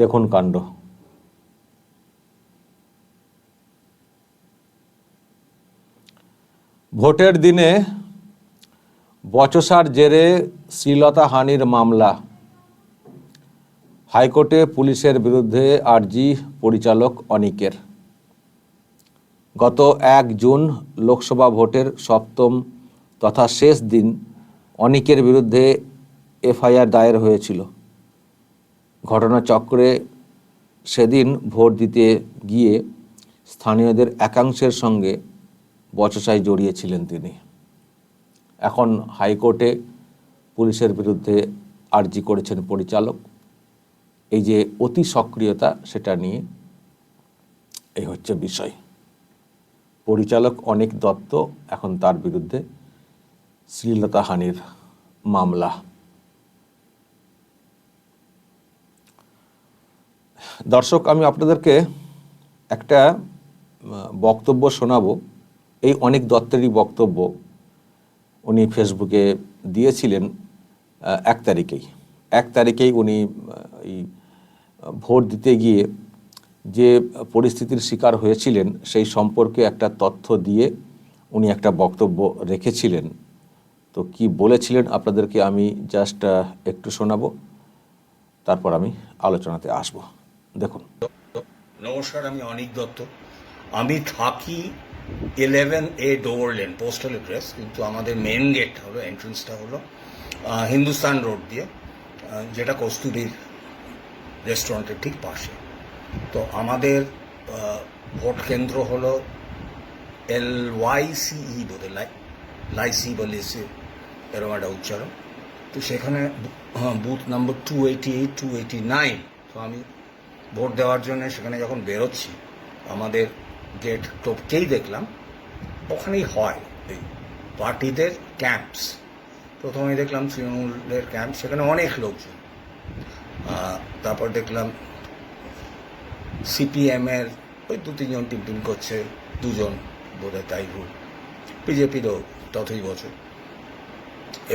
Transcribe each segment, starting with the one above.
দেখুন কাণ্ড। ভোটের দিনে বচসার জেরে শ্রীলতা হানির মামলা। হাইকোর্টে পুলিশের বিরুদ্ধে আরজি পরিচালক অনিকের। গত এক জুন লোকসভা ভোটের সপ্তম তথা শেষ দিন অনিকের বিরুদ্ধে এফআইআর দায়ের হয়েছিল। ঘটনাচক্রে সেদিন ভোট দিতে গিয়ে স্থানীয়দের একাংশের সঙ্গে বচসায় জড়িয়েছিলেন তিনি। এখন হাইকোর্টে পুলিশের বিরুদ্ধে আর্জি করেছেন পরিচালক। এই যে অতি সক্রিয়তা, সেটা নিয়ে এই হচ্ছে বিষয়। পরিচালক অনেক দত্ত এখন তার বিরুদ্ধে শ্রীলতা হানির মামলা। দর্শক, আমি আপনাদেরকে একটা বক্তব্য শোনাবো। এই অনেক দত্তেরই বক্তব্য উনি ফেসবুকে দিয়েছিলেন এক তারিখেই। এক তারিখেই উনি এই ভোট দিতে গিয়ে যে পরিস্থিতির শিকার হয়েছিলেন, সেই সম্পর্কে একটা তথ্য দিয়ে উনি একটা বক্তব্য রেখেছিলেন। তো কি বলেছিলেন আপনাদেরকে আমি জাস্ট একটু শোনাবো, তারপর আমি আলোচনাতে আসব। দেখুন। নমস্কার, আমি অনিক দত্ত। আমি থাকি eleven A door lane postal address কিন্তু আমাদের মেন গেট হলো এন্ট্রেন্সটা হলো হিন্দুস্তান রোড দিয়ে যেটা কস্তুরীর রেস্টুরেন্টের ঠিক পাশে। তো আমাদের ভোট কেন্দ্র হলো এল ওয়াই সিই বোধহয় লাই, লাইসি বা লিসি এরকম একটা উচ্চারণ। তো সেখানে booth number two eighty eight two eighty nine তো আমি ভোট দেওয়ার জন্য সেখানে যখন বেরোচ্ছি, আমাদের গেট টপকেই দেখলাম, ওখানেই হয় এই পার্টিদের ক্যাম্পস প্রথমে দেখলাম তৃণমূলের ক্যাম্প সেখানে অনেক লোকজন। তারপর দেখলাম সিপিএমের ওই দু তিনজন টিম করছে, দুজন বোধহয় তাই ভুল বিজেপিরও ততই বছর।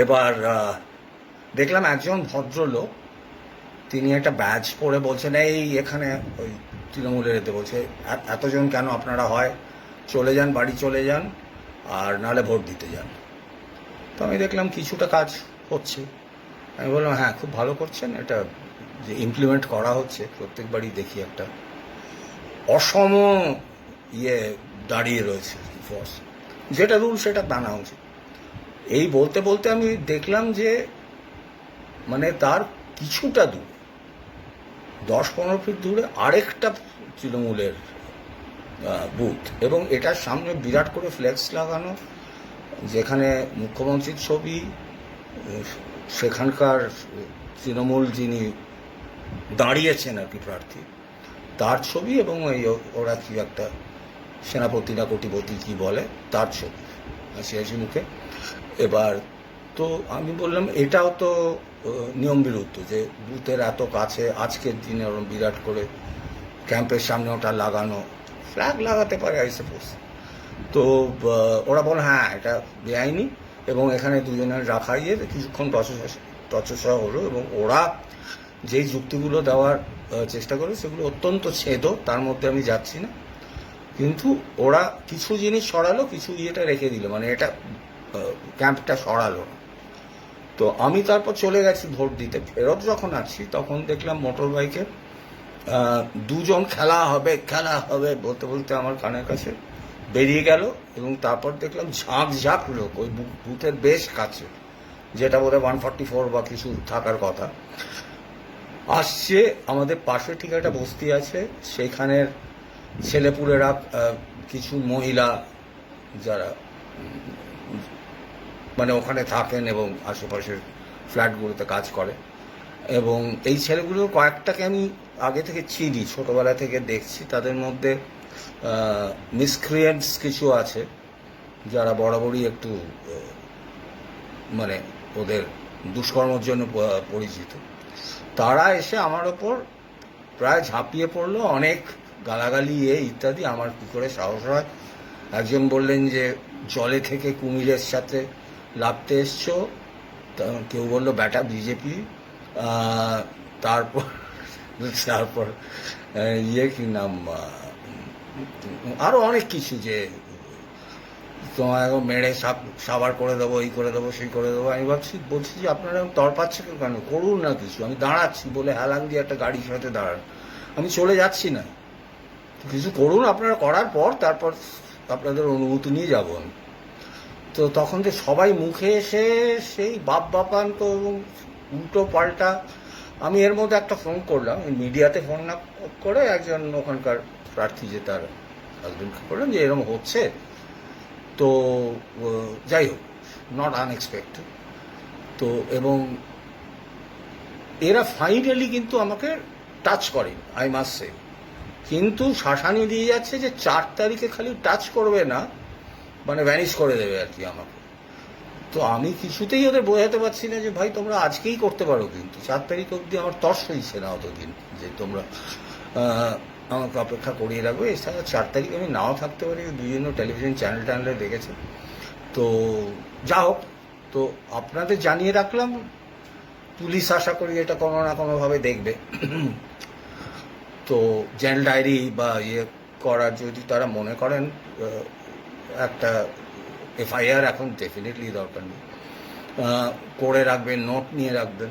এবার দেখলাম একজন ভদ্রলোক তিনি একটা ব্যাচ পরে বলছেন, এই এখানে ওই তৃণমূলের এতে বলছে এতজন কেন আপনারা হয়? চলে যান, বাড়ি চলে যান, আর নালে ভোট দিতে যান। তো আমি দেখলাম কিছুটা কাজ হচ্ছে। আমি বললাম হ্যাঁ খুব ভালো করছেন, এটা যে ইমপ্লিমেন্ট করা হচ্ছে, প্রত্যেকবারই দেখি একটা অসম ইয়ে দাঁড়িয়ে রয়েছে ফোর্স যেটা রুল সেটা মানা উচিত এই বলতে বলতে আমি দেখলাম যে মানে তার কিছুটা দূর। দশ পনেরো ফিট দূরে আরেকটা তৃণমূলের বুথ এবং এটার সামনে বিরাট করে ফ্লেক্স লাগানো, যেখানে মুখ্যমন্ত্রীর ছবি সেখানকার তৃণমূল যিনি দাঁড়িয়েছেন আর কি প্রার্থী, তার ছবি এবং এই ওরা কি একটা সেনাপতি না কোটিপতি কি বলে, তার ছবি। হাসি হাসি মুখে। এবার তো আমি বললাম, এটাও তো নিয়ম বিরুদ্ধ যে বুথের এত কাছে আজকের দিনে ওরকম বিরাট করে ক্যাম্পের সামনে ওটা লাগানো ফ্ল্যাগ লাগাতে পারে আই সাপোজ তো ওরা বলে হ্যাঁ এটা বেআইনি এবং এখানে দুজনের রাখা ইয়ে কিছুক্ষণ তচসা হলো এবং ওরা যেই যুক্তিগুলো দেওয়ার চেষ্টা করে সেগুলো অত্যন্ত ছেদ, তার মধ্যে আমি যাচ্ছি না কিন্তু ওরা কিছু জিনিস সরালো, কিছু ইয়েটা রেখে দিল মানে এটা ক্যাম্পটা সরালো না। তো আমি তারপর চলে গেছি ভোট দিতে। ফেরত যখন আছি, তখন দেখলাম মোটর বাইকে দুজন খেলা হবে খেলা হবে বলতে বলতে আমার কানের কাছে বেরিয়ে গেল এবং তারপর দেখলাম ঝাঁক ঝাঁক লোক ওই বুথের বেশ কাছে, যেটা বোধহয় ওয়ান ফর্টি ফোর বা কিছু থাকার কথা। আসছে, আমাদের পাশে ঠিক একটা বস্তি আছে সেখানের ছেলেপুলেরা কিছু মহিলা যারা মানে ওখানে থাকেন এবং আশেপাশের ফ্ল্যাটগুলোতে কাজ করে। এবং এই ছেলেগুলো কয়েকটাকে আমি আগে থেকে চিনি, ছোটোবেলা থেকে দেখছি। তাদের মধ্যে মিসক্রিয়েন্টস কিছু আছে, যারা বরাবরই একটু মানে ওদের দুষ্কর্মের জন্য পরিচিত। তারা এসে আমার ওপর প্রায় ঝাঁপিয়ে পড়ল, অনেক গালাগালি, এ ইত্যাদি। আমার কী করে সাহস হয়? একজন বললেন যে, জলে থেকে কুমিরের সাথে লাভতে এসছো কেউ বলল ব্যাটা বিজেপি। তারপর তারপর ইয়ে কি নাম আহ, আরও অনেক কিছু যে তোমায় এখন মেরে সাব সাবার করে দেবো এই করে দেবো সেই করে দেবো। আমি ভাবছি বলছি যে আপনারা তর পাচ্ছে কেন? করুন না কিছু। আমি দাঁড়াচ্ছি বলে হেলান দিয়ে একটা গাড়ির সাথে দাঁড়ান। আমি চলে যাচ্ছি না। কিছু করুন আপনারা করার পর তারপর আপনাদের অনুমতি নিয়ে যাব আমি। তো তখন যে সবাই মুখে এসে সেই বাপ বাপান তো উল্টো পাল্টা। আমি এর মধ্যে একটা ফোন করলাম মিডিয়াতে ফোন না করে একজন ওখানকার প্রার্থী যে তার হাজবেন্ডকে করলাম যে এরকম হচ্ছে। তো যাই হোক নট আনএক্সপেক্টেড তো, এবং এরা ফাইনালি কিন্তু আমাকে টাচ করে আই মাস্ট সে কিন্তু শাসানি দিয়ে যাচ্ছে যে চার তারিখে খালি টাচ করবে না মানে ভ্যানিশ করে দেবে আর কি আমাকে। তো আমি কিছুতেই ওদের বোঝাতে পারছি না যে, ভাই, তোমরা আজকেই করতে পারো কিন্তু। চার তারিখ অবধি আমার তর্স হয়েছে না অতদিন যে তোমরা আমাকে অপেক্ষা করিয়ে রাখবে। এছাড়া চার তারিখ আমি নাও থাকতে পারি। বিভিন্ন টেলিভিশন চ্যানেল ট্যানেলে দেখেছে। তো যা হোক, তো আপনাদের জানিয়ে রাখলাম। পুলিশ আশা করি এটা কোনো না কোনোভাবে দেখবে। তো জেল ডায়েরি বা ইয়ে করার যদি তারা মনে করেন একটা এফআইআর এখন ডেফিনেটলি দরকার নেই। করে রাখবেন নোট নিয়ে রাখবেন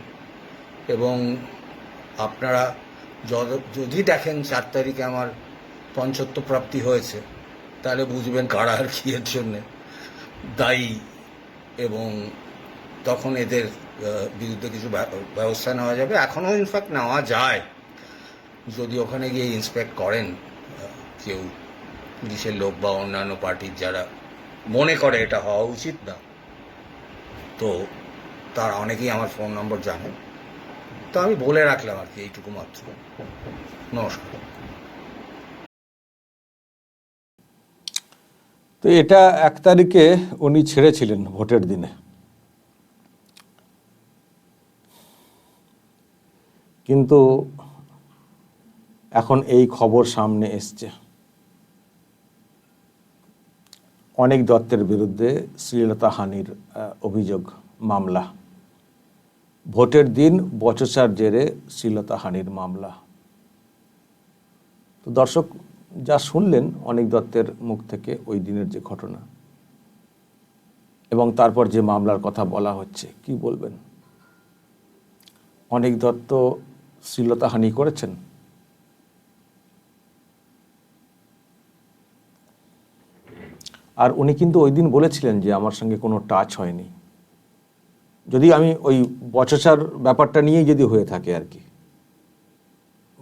এবং আপনারা যদ- দেখেন চার তারিখে আমার পঞ্চত্ব প্রাপ্তি হয়েছে, তাহলে বুঝবেন কারা আর কি এর জন্যে দায়ী এবং তখন এদের বিরুদ্ধে কিছু ব্যবস্থা নেওয়া যাবে। এখনও ইনফ্যাক্ট নেওয়া যায়। যদি ওখানে গিয়ে ইন্সপেক্ট করেন কেউ পুলিশের লোক বা অন্যান্য পার্টির যারা মনে করে এটা হওয়া উচিত না, তো তার অনেকেই আমার ফোন নম্বর জানে। তো আমি বলে রাখলাম আর কি, এইটুকু মাত্র। নমস্কার। তো এটা এক তারিখে উনি ছেড়েছিলেন ভোটের দিনে। কিন্তু এখন এই খবর সামনে এসছে। অনেক দত্তের বিরুদ্ধে শ্রীলতা হানির অভিযোগ, মামলা। ভোটের দিন বচসার জেরে শ্রীলতা হানির মামলা। তো দর্শক, যা শুনলেন অনেক দত্তের মুখ থেকে ওই দিনের যে ঘটনা এবং তারপর যে মামলার কথা বলা হচ্ছে, কি বলবেন? অনেক দত্ত শ্লীলতাহানি করেছেন। আর উনি কিন্তু ওই দিন বলেছিলেন যে আমার সঙ্গে কোনো টাচ হয়নি। যদি আমি ওই বচসার ব্যাপারটা নিয়েই যদি হয়ে থাকে আর কি।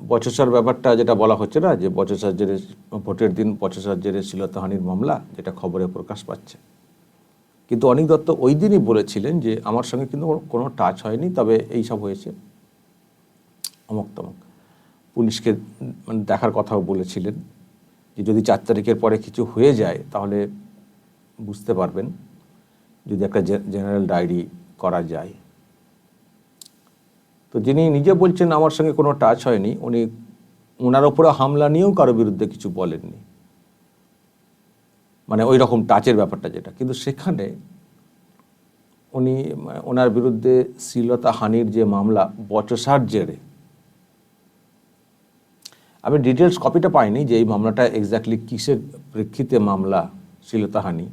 বচসার ব্যাপারটা যেটা বলা হচ্ছে না যে বচসার জেরে ভোটের দিন বচসার জেরে শ্লীলতাহানির মামলা, যেটা খবরে প্রকাশ পাচ্ছে। কিন্তু অনিক দত্ত ওই দিনই বলেছিলেন যে আমার সঙ্গে কিন্তু কোনো- টাচ হয়নি, তবে এই সব হয়েছে। অমক তমক। পুলিশকে মানে দেখার কথাও বলেছিলেন যে যদি চার তারিখের পরে কিছু হয়ে যায়, তাহলে বুঝতে পারবেন যদি একটা জেনারেল ডায়েরি করা যায়। তো যিনি নিজে বলছেন আমার সঙ্গে কোনো টাচ হয়নি, উনি ওনার ওপরে হামলা নিয়েও কারও বিরুদ্ধে কিছু বলেননি। মানে ওই রকম টাচের ব্যাপারটা যেটা। কিন্তু সেখানে উনি ওনার বিরুদ্ধে শ্লীলতা হানির যে মামলা, বচসার জেরে, আমি ডিটেলস কপিটা পাইনি যে এই মামলাটা এক্স্যাক্টলি কিসের প্রেক্ষিতে মামলা শ্লীলতাহানি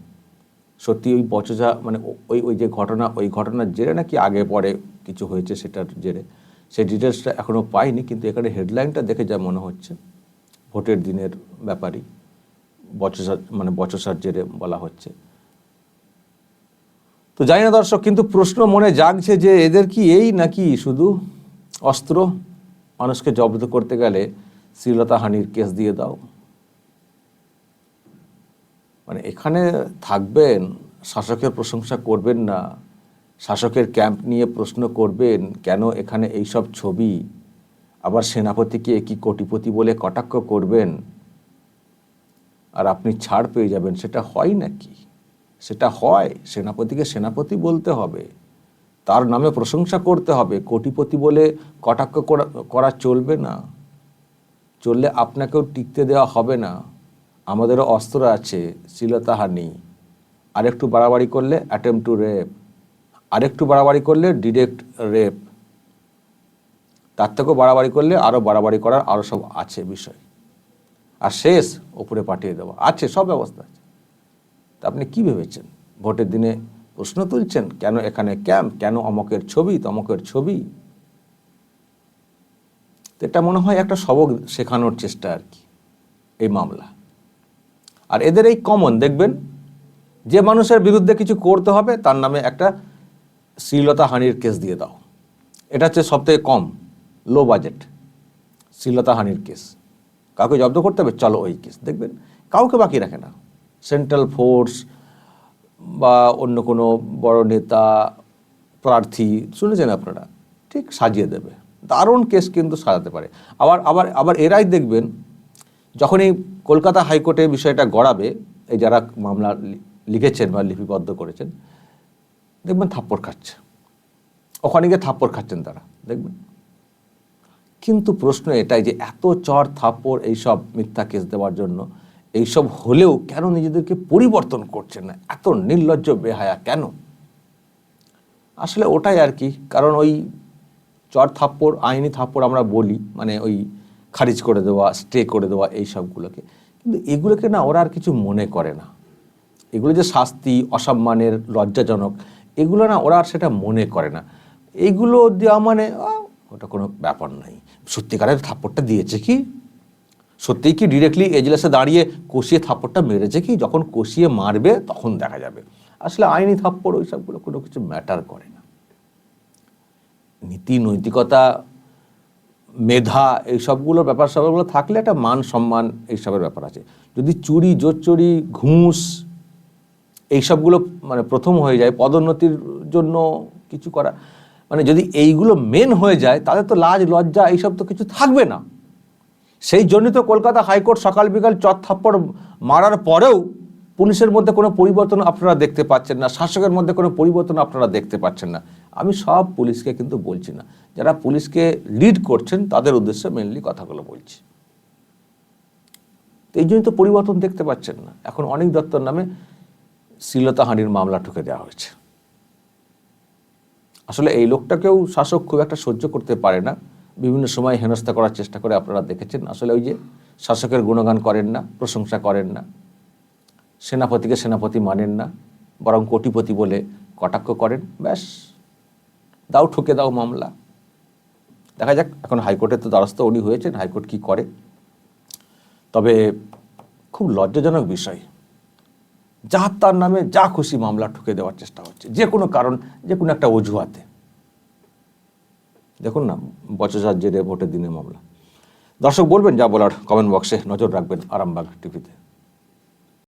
সত্যি ওই বচসা মানে ওই ওই যে ঘটনা, ওই ঘটনার জেরে নাকি আগে পরে কিছু হয়েছে সেটার জেরে। সেই ডিটেলসটা এখনও পাইনি, কিন্তু এখানে হেডলাইনটা দেখে যা মনে হচ্ছে, ভোটের দিনের ব্যাপারই, বচসা মানে বচসার জেরে বলা হচ্ছে। তো জানি না দর্শক, কিন্তু প্রশ্ন মনে জাগছে যে এদের কি এই নাকি শুধু অস্ত্র? মানুষকে জব্দ করতে গেলে শ্লীলতা হানির কেস দিয়ে দাও। মানে এখানে থাকবেন, শাসকের প্রশংসা করবেন না, শাসকের ক্যাম্প নিয়ে প্রশ্ন করবেন, কেন এখানে এই সব ছবি? আবার সেনাপতিকে কি কোটিপতি বলে কটাক্ষ করবেন? আর আপনি ছাড় পেয়ে যাবেন, সেটা হয় নাকি? সেটা হয়, সেনাপতিকে সেনাপতি বলতে হবে। তার নামে প্রশংসা করতে হবে, কোটিপতি বলে কটাক্ষ করা চলবে না। চললে আপনাকেও টিকতে দেওয়া হবে না। আমাদেরও অস্ত্র আছে শ্লীলতাহানি আরেকটু বাড়াবাড়ি করলে অ্যাটেম্প টু রেপ আরেকটু বাড়াবাড়ি করলে ডিরেক্ট রেপ তার থেকেও বাড়াবাড়ি করলে আরও বাড়াবাড়ি করার আরও সব আছে বিষয়। আর শেষ, ওপরে পাঠিয়ে দেওয়া। আছে, সব ব্যবস্থা আছে। তা আপনি কি ভেবেছেন? ভোটের দিনে প্রশ্ন তুলছেন? কেন এখানে ক্যাম্প কেন অমকের ছবি? তমকের ছবি? তো এটা মনে হয় একটা সবক শেখানোর চেষ্টা আর কি, এই মামলা। আর এদের এই কমন দেখবেন, যে মানুষের বিরুদ্ধে কিছু করতে হবে, তার নামে একটা শ্লীলতা হানির কেস দিয়ে দাও। এটা হচ্ছে সবথেকে কম লো বাজেট শ্লীলতা হানির কেস কাউকে জব্দ করতে হবে, চলো ওই কেস দেখবেন, কাউকে বাকি রাখে না। সেন্ট্রাল ফোর্স বা অন্য কোনো বড় নেতা, প্রার্থী, শুনেছেন আপনারা? ঠিক সাজিয়ে দেবে। দারুণ কেস কিন্তু সাজাতে পারে। আবার আবার আবার এরাই দেখবেন যখন এই কলকাতা হাইকোর্টে বিষয়টা গড়াবে, এই যারা মামলা লিখেছেন বা লিপিবদ্ধ করেছেন, দেখবেন থাপ্পড় খাচ্ছে। ওখানে গিয়ে থাপ্পড় খাচ্ছেন তারা, দেখবেন। কিন্তু প্রশ্ন এটাই যে এত চর থাপ্পড়, এইসব মিথ্যা কেস দেওয়ার জন্য, এইসব হলেও কেন নিজেদেরকে পরিবর্তন করছেন না? এত নির্লজ্জ বেহায়া কেন? আসলে ওটাই আর কি। কারণ ওই চর থাপ্পড়, আইনি থাপ্পড় আমরা বলি মানে ওই খারিজ করে দেওয়া স্টে করে দেওয়া এই সবগুলোকে। কিন্তু এগুলোকে না ওরা আর কিছু মনে করে না। এগুলো যে শাস্তি, অসম্মানের, লজ্জাজনক, এগুলো না ওরা আর সেটা মনে করে না। এইগুলো দেওয়া মানে ওটা কোনো ব্যাপার নাই। সত্যিকারের থাপ্পড়টা দিয়েছে কি? সত্যিই কি ডিরেক্টলি এজলাসে দাঁড়িয়ে কষিয়ে থাপ্পড়টা মেরেছে কি? যখন কষিয়ে মারবে, তখন দেখা যাবে। আসলে আইনি থাপ্পড় ওই সবগুলো কোনো কিছু ম্যাটার করে না। নীতি, নৈতিকতা মেধা, এই সবগুলো ব্যাপার স্যাপারগুলো থাকলে একটা মান সম্মান এইসবের ব্যাপার আছে। যদি চুরি, জোরচুরি, ঘুষ এইসবগুলো মানে প্রথম হয়ে যায়, পদোন্নতির জন্য কিছু করা মানে যদি এইগুলো মেন হয়ে যায় তাদের তো লাজ, লজ্জা এইসব তো কিছু থাকবে না। সেই জন্যই তো কলকাতা হাইকোর্ট সকাল বিকাল চট থাপ্পড় মারার পরেও পুলিশের মধ্যে কোনো পরিবর্তন আপনারা দেখতে পাচ্ছেন না, শাসকের মধ্যে কোনো পরিবর্তন আপনারা দেখতে পাচ্ছেন না। আমি সব পুলিশকে কিন্তু বলছি না। যারা পুলিশকে লিড করছেন, তাদের উদ্দেশ্যে মেনলি কথাগুলো বলছি। এই জন্যই তো পরিবর্তন দেখতে পাচ্ছেন না। এখন অনেক দত্তর নামে শ্লীলতাহানির মামলা ঠুকে দেওয়া হয়েছে। আসলে এই লোকটাকেও শাসক খুব একটা সহ্য করতে পারে না। বিভিন্ন সময় হেনস্থা করার চেষ্টা করে আপনারা দেখেছেন। আসলে ওই যে শাসকের গুণগান করেন না, প্রশংসা করেন না, সেনাপতিকে সেনাপতি মানেন না, বরং কোটিপতি বলে কটাক্ষ করেন, ব্যাস। দাও, ঠুকে দাও মামলা। দেখা যাক, এখন হাইকোর্টের তো দ্বারস্থ উনি হয়েছেন, হাইকোর্ট কি করে? তবে খুব লজ্জাজনক বিষয়, যা তার নামে যা খুশি মামলা ঠুকে দেওয়ার চেষ্টা হচ্ছে, যে কোনো কারণ, যে কোনো একটা অজুহাতে। দেখুন না, বচসার জেরে ভোটের দিনে মামলা। দর্শক বলবেন, যা বলার কমেন্ট বক্সে নজর রাখবেন আরামবাগ টিভিতে।